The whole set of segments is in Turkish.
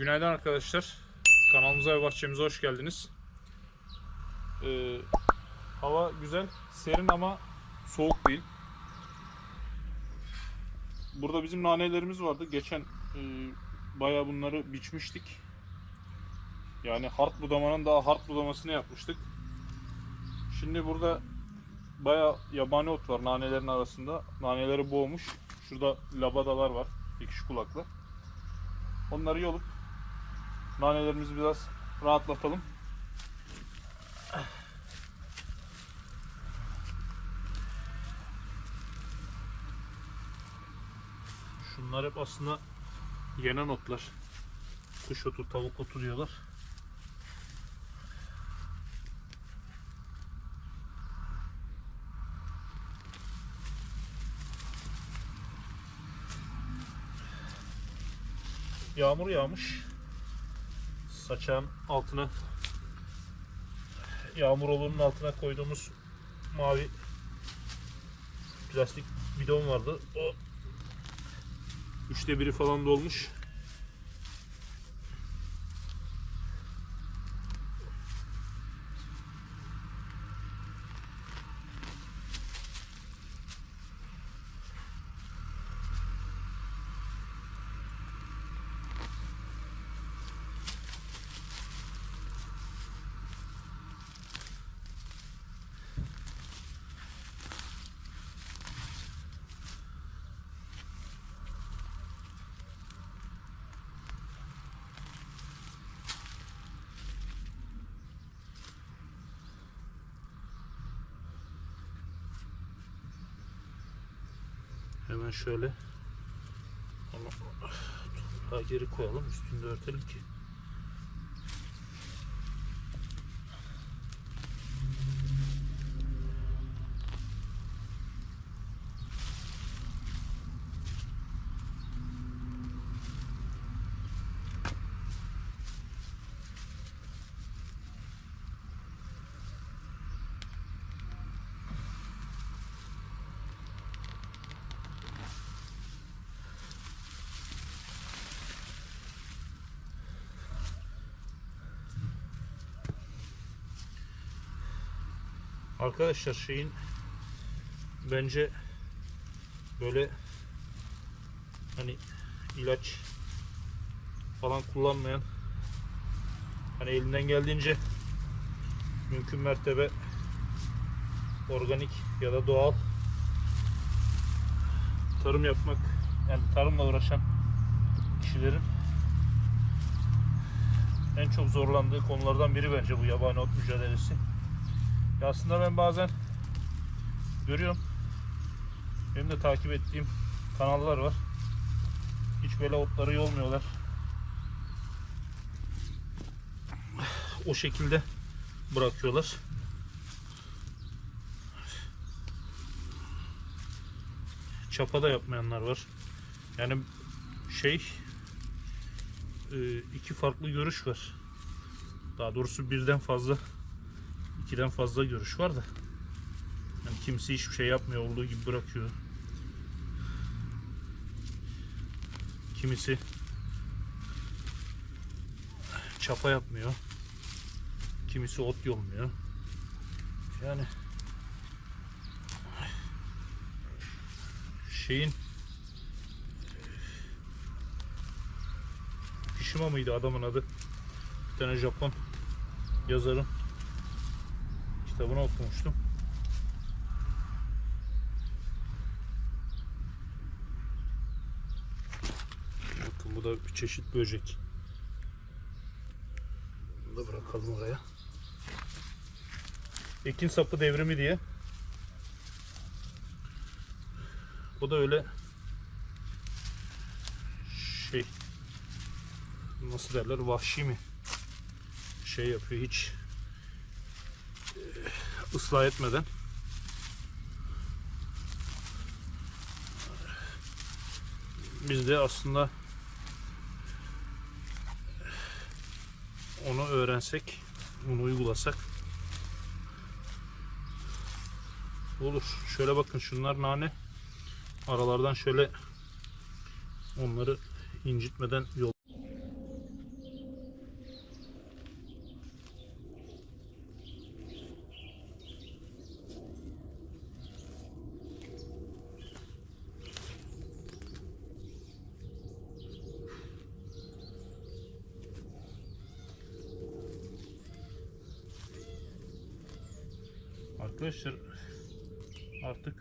Günaydın arkadaşlar. Kanalımıza ve bahçemize hoş geldiniz. Ee, hava güzel, serin ama soğuk değil. Burada bizim nanelerimiz vardı. Geçen e, bayağı bunları biçmiştik. Yani hard budamanın daha hard budamasını yapmıştık. Şimdi burada bayağı yabani ot var nanelerin arasında. Naneleri boğmuş. Şurada labadalar var. dikiş kulaklı. Onları yolup nanelerimizi biraz rahatlatalım. Şunlar hep aslında yenen otlar. Kuş otu, tavuk otu diyorlar. Yağmur yağmış. Saçağın altına yağmur olunun altına koyduğumuz mavi plastik bidon vardı. O üçte biri falan dolmuş. Hemen şöyle onu toprağa geri koyalım. Üstünde örtelim ki. Arkadaşlar şeyin bence böyle hani ilaç falan kullanmayan hani elinden geldiğince mümkün mertebe organik ya da doğal tarım yapmak yani tarımla uğraşan kişilerin en çok zorlandığı konulardan biri bence bu yabani ot mücadelesi. Ya aslında ben bazen görüyorum. Benim de takip ettiğim kanallar var. Hiç böyle otları yolmuyorlar. O şekilde bırakıyorlar. Çapa da yapmayanlar var. Yani şey e, iki farklı görüş var. Daha doğrusu birden fazla ikiden fazla görüş var da. Yani kimse hiçbir şey yapmıyor olduğu gibi bırakıyor. Kimisi çapa yapmıyor. Kimisi ot yolmuyor. Yani şeyin Kishima mıydı adamın adı? Bir tane Japon yazarın kitabını okumuştum. Bakın bu da bir çeşit böcek. Bunu da bırakalım oraya. Ekin sapı devrimi diye. Bu da öyle şey nasıl derler vahşi mi şey yapıyor hiç ıslah etmeden biz de aslında onu öğrensek onu uygulasak olur. Şöyle bakın şunlar nane aralardan şöyle onları incitmeden yol Arkadaşlar artık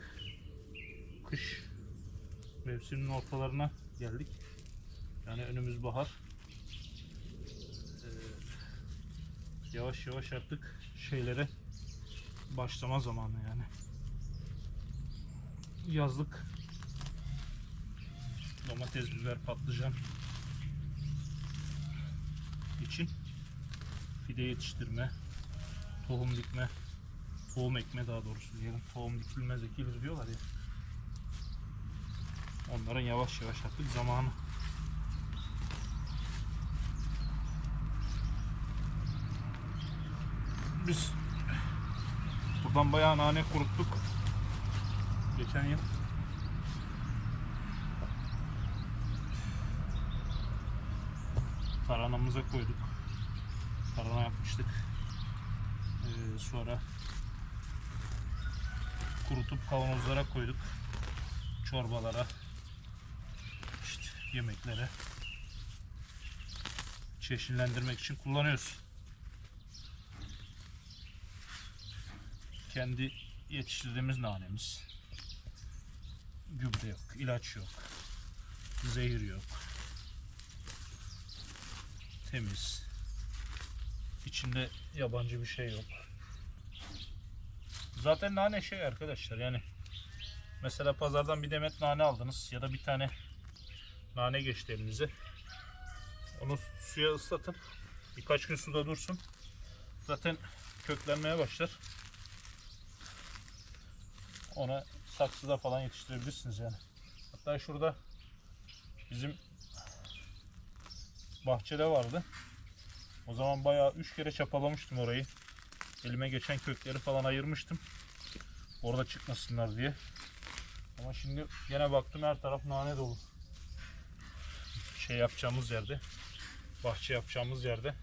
kış mevsiminin ortalarına geldik. Yani önümüz bahar. Ee, yavaş yavaş artık şeylere başlama zamanı yani. Yazlık domates, biber, patlıcan için fide yetiştirme, tohum dikme, tohum ekme daha doğrusu diyelim. Tohum dikilmez ekilir diyorlar ya. Onların yavaş yavaş artık zamanı. Biz buradan bayağı nane kuruttuk. Geçen yıl. Taranamıza koyduk. Tarhana yapmıştık. Ee, sonra kurutup kavanozlara koyduk. Çorbalara, işte yemeklere çeşitlendirmek için kullanıyoruz. Kendi yetiştirdiğimiz nanemiz. Gübre yok, ilaç yok, zehir yok. Temiz. İçinde yabancı bir şey yok. Zaten nane şey arkadaşlar yani mesela pazardan bir demet nane aldınız ya da bir tane nane geçti elinize. Onu suya ıslatın. Birkaç gün suda dursun. Zaten köklenmeye başlar. Ona saksıda falan yetiştirebilirsiniz yani. Hatta şurada bizim bahçede vardı. O zaman bayağı 3 kere çapalamıştım orayı. Elime geçen kökleri falan ayırmıştım. Orada çıkmasınlar diye. Ama şimdi gene baktım her taraf nane dolu. Şey yapacağımız yerde, bahçe yapacağımız yerde.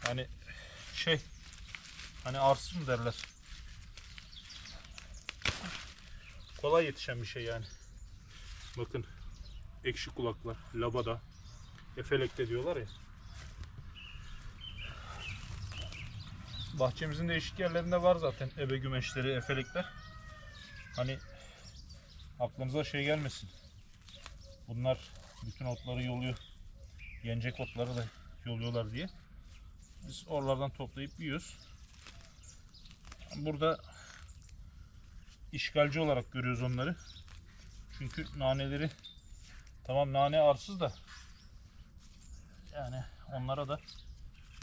Hani şey, hani arsız mı derler? Kolay yetişen bir şey yani. Bakın ekşi kulaklar, labada, efelekte diyorlar ya. Bahçemizin değişik yerlerinde var zaten ebe gümeşleri, efelekler. Hani aklınıza şey gelmesin. Bunlar bütün otları yoluyor. Yenecek otları da yoluyorlar diye. Biz oralardan toplayıp yiyoruz. Burada işgalci olarak görüyoruz onları. Çünkü naneleri tamam nane arsız da yani onlara da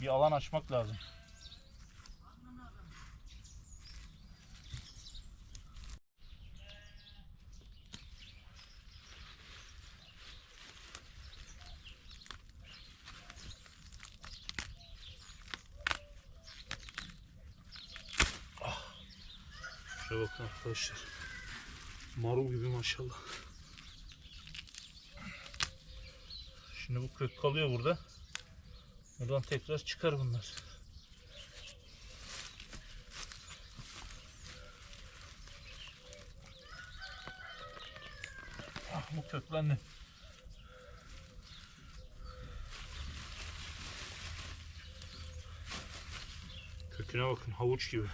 bir alan açmak lazım. Şuraya bakın arkadaşlar. Marul gibi maşallah. Şimdi bu kök kalıyor burada. Buradan tekrar çıkar bunlar. Ah bu kökler ne? Köküne bakın havuç gibi.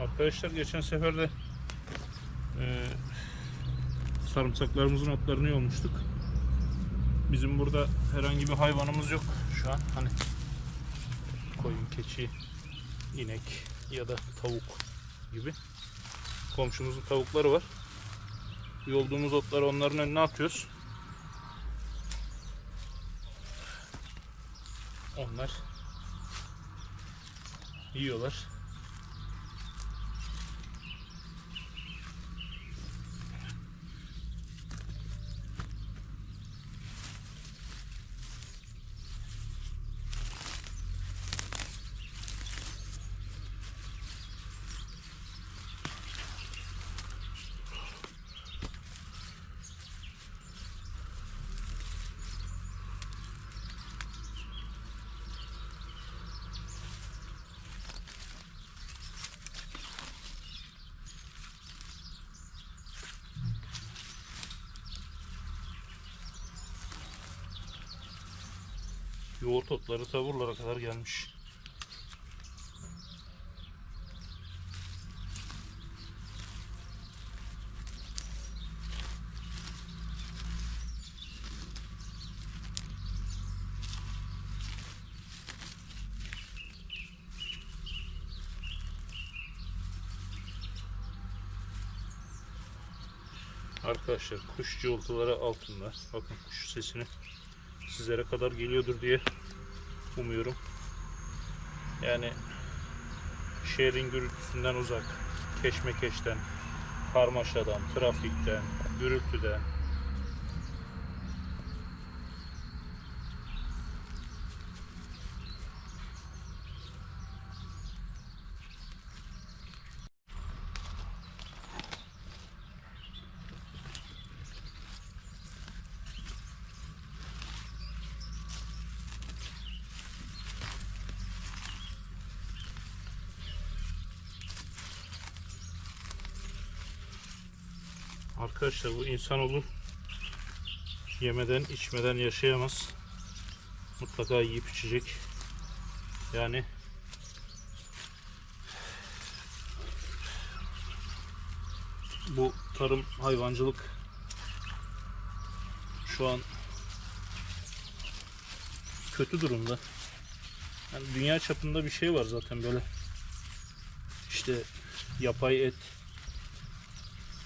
Arkadaşlar geçen sefer de e, sarımsaklarımızın otlarını yolmuştuk. Bizim burada herhangi bir hayvanımız yok şu an. Hani koyun, keçi, inek ya da tavuk gibi. Komşumuzun tavukları var. Yolduğumuz otları onların önüne atıyoruz. Onlar yiyorlar. Yoğurt otları tavırlara kadar gelmiş. Arkadaşlar kuş cıvıltıları altında. Bakın kuş sesini sizlere kadar geliyordur diye umuyorum. Yani şehrin gürültüsünden uzak, keşmekeşten, karmaşadan, trafikten, gürültüden. Arkadaşlar bu insanoğlu yemeden içmeden yaşayamaz. Mutlaka yiyip içecek. Yani bu tarım hayvancılık şu an kötü durumda. Yani dünya çapında bir şey var zaten böyle. İşte yapay et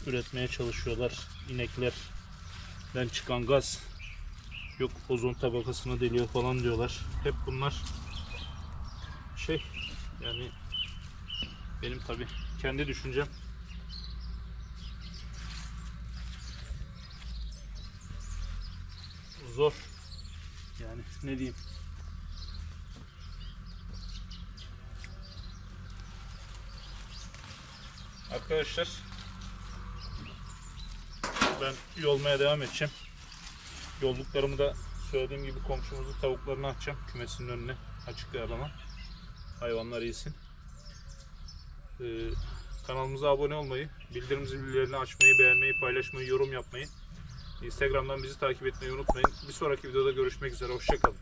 üretmeye çalışıyorlar. İneklerden çıkan gaz yok ozon tabakasını deliyor falan diyorlar. Hep bunlar şey yani benim tabi kendi düşüncem zor. Yani ne diyeyim? Arkadaşlar ben yolmaya devam edeceğim. Yolluklarımı da söylediğim gibi komşumuzun tavuklarını atacağım kümesinin önüne açık bir. Hayvanlar yesin. Ee, kanalımıza abone olmayı, bildirim zillerini açmayı, beğenmeyi, paylaşmayı, yorum yapmayı, Instagram'dan bizi takip etmeyi unutmayın. Bir sonraki videoda görüşmek üzere. Hoşçakalın.